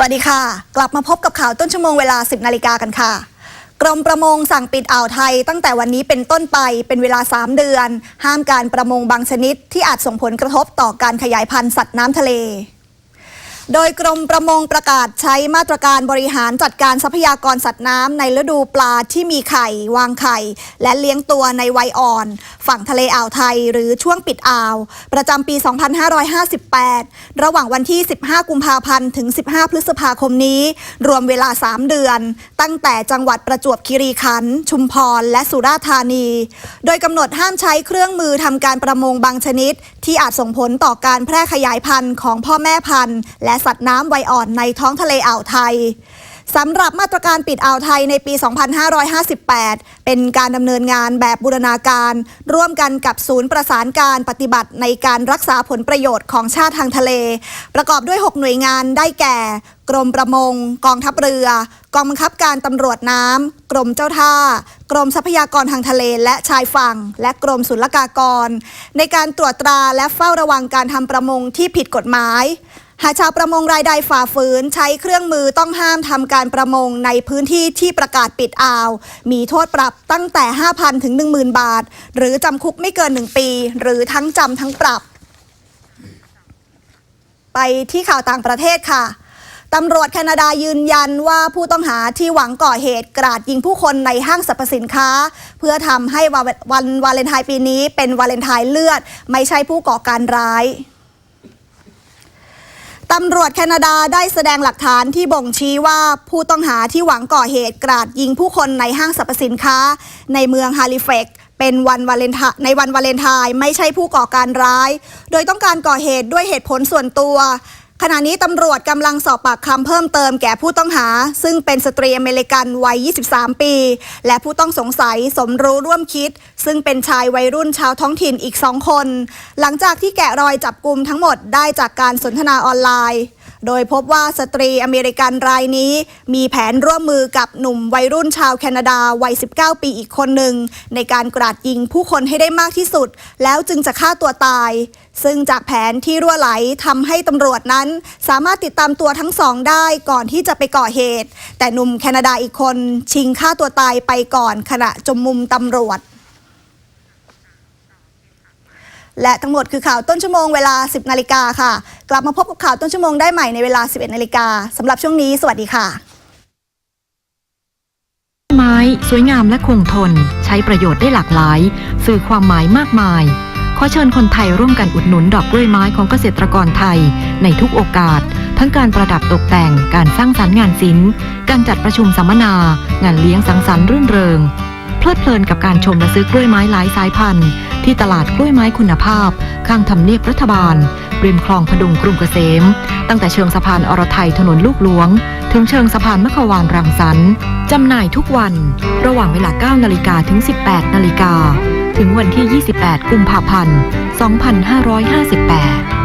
สวัสดีค่ะ กลับมาพบกับข่าวต้นชั่วโมงเวลา 10 นาฬิกากันค่ะ กรมประมงสั่งปิดอ่าวไทย ตั้งแต่วันนี้เป็นต้นไปเป็นเวลา 3 เดือน ห้ามการประมงบางชนิด ที่อาจส่งผลกระทบต่อการขยายพันธุ์สัตว์น้ำทะเล โดยกรมประมงประกาศใช้มาตรการบริหารจัดการทรัพยากรสัตว์น้ำในฤดูปลาที่มีไข่ วางไข่ และเลี้ยงตัวในวัยอ่อน ฝั่งทะเลอ่าวไทยหรือช่วงปิดอ่าว ประจำปี 2558 ระหว่างวันที่ 15 กุมภาพันธ์ถึง 15 พฤษภาคมนี้ รวมเวลา 3 เดือน ตั้งแต่จังหวัดประจวบคีรีขันธ์ชุมพร และสุราษฎร์ธานี โดยกำหนดห้ามใช้เครื่องมือทำการประมงบางชนิด ที่อาจส่งผลต่อการแพร่ขยายพันธุ์ของพ่อแม่พันธุ์และสัตว์น้ำวัยอ่อนในท้องทะเลอ่าวไทยสำหรับมาตรการปิดอ่าวไทยในปี 2558 เป็นการดำเนินงานแบบบูรณาการ ร่วมกันกับศูนย์ประสานการปฏิบัติในการรักษาผลประโยชน์ของชาติทางทะเล ประกอบด้วย 6 หน่วยงานได้แก่ กรมประมง กองทัพเรือ กองบังคับการตำรวจน้ำ กรมเจ้าท่า กรมทรัพยากรทางทะเลและชายฝั่ง และกรมศุลกากร ในการตรวจตราและเฝ้าระวังการทำประมงที่ผิดกฎหมาย หากชาวประมงรายใดฝ่าฝืน ใช้เครื่องมือต้องห้ามทำการประมงในพื้นที่ที่ประกาศปิดอ่าว มีโทษปรับตั้งแต่ 5,000 ถึง 10,000 บาท หรือจำคุกไม่เกิน 1 ปี หรือทั้งจำทั้งปรับ ไปที่ข่าวต่างประเทศค่ะตำรวจแคนาดายืนยันว่าผู้ต้องหาที่หวังก่อเหตุกราดยิงผู้คนในห้างสรรพสินค้า เพื่อทำให้วันวันวาเลนไทน์ปีนี้เป็นวาเลนไทน์เลือด ไม่ใช่ผู้ก่อการร้าย ตำรวจแคนาดาได้แสดงหลักฐานที่บ่งชี้ว่าผู้ต้องหาที่หวังก่อเหตุกราดยิงผู้คนในห้างสรรพสินค้า ในเมืองฮาลิเฟกเป็นวันวาเลนไทน์ในวันวาเลนไทน์ไม่ใช่ผู้ก่อการร้าย โดยต้องการก่อเหตุด้วยเหตุผลส่วนตัว ขณะนี้ตำรวจกำลังสอบปากคำเพิ่มเติมแก่ผู้ต้องหา ซึ่งเป็นสตรีอเมริกันวัย 23 ปี และผู้ต้องสงสัยสมรู้ร่วมคิด ซึ่งเป็นชายวัยรุ่นชาวท้องถิ่นอีกสองคน หลังจากที่แกะรอยจับกลุ่มทั้งหมดได้จากการสนทนาออนไลน์ โดยพบว่าสตรีอเมริกันรายนี้ มีแผนร่วมมือกับหนุ่มวัยรุ่นชาวแคนาดาวัย 19 ปีอีกคนหนึ่ง ในการกราดยิงผู้คนให้ได้มากที่สุด แล้วจึงจะฆ่าตัวตาย ซึ่งจากแผนที่รั่วไหลทำให้ตำรวจนั้น สามารถติดตามตัวทั้งสองได้ก่อนที่จะไปก่อเหตุ แต่หนุ่มแคนาดาอีกคน ชิงฆ่าตัวตายไปก่อนขณะจมมุมตำรวจ และทั้งหมดคือข่าวต้นชั่วโมงเวลา 10 นาฬิกาค่ะ กลับมาพบกับข่าวต้นชั่วโมงได้ใหม่ในเวลา 11 นาฬิกาสำหรับช่วงนี้ สวัสดีค่ะ ไม้ สวยงามและคงทน ใช้ประโยชน์ได้หลากหลาย สื่อความหมายมากมาย ขอเชิญคนไทยร่วมกันอุดหนุนดอกกล้วยไม้ของเกษตรกรไทย ในทุกโอกาส ทั้งการประดับตกแต่ง การสร้างสรรค์งานศิลป์ การจัดประชุมสัมมนา งานเลี้ยงสังสรรค์รื่นเริง เพลิดเพลินกับการชมและซื้อกล้วยไม้หลายสายพันธุ์ ที่ตลาดกล้วยไม้คุณภาพ ข้างทำเนียบรัฐบาล ริมคลองพดุงกรุงเกษม ตั้งแต่เชิงสะพานอรไทยถนนลูกหลวง ถึงเชิงสะพานมะขวานรังสรรค์จำหน่ายทุกวัน ระหว่างเวลา 9 นาฬิกาถึง 18 นาฬิกา ถึงวันที่ 28 กุมภาพันธ์ 2558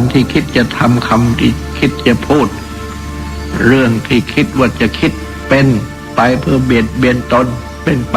การที่คิดจะทำคำที่คิดจะพูด เรื่องที่คิดว่าจะคิดเป็นไปเพื่อเบียดเบียนตนเป็นไป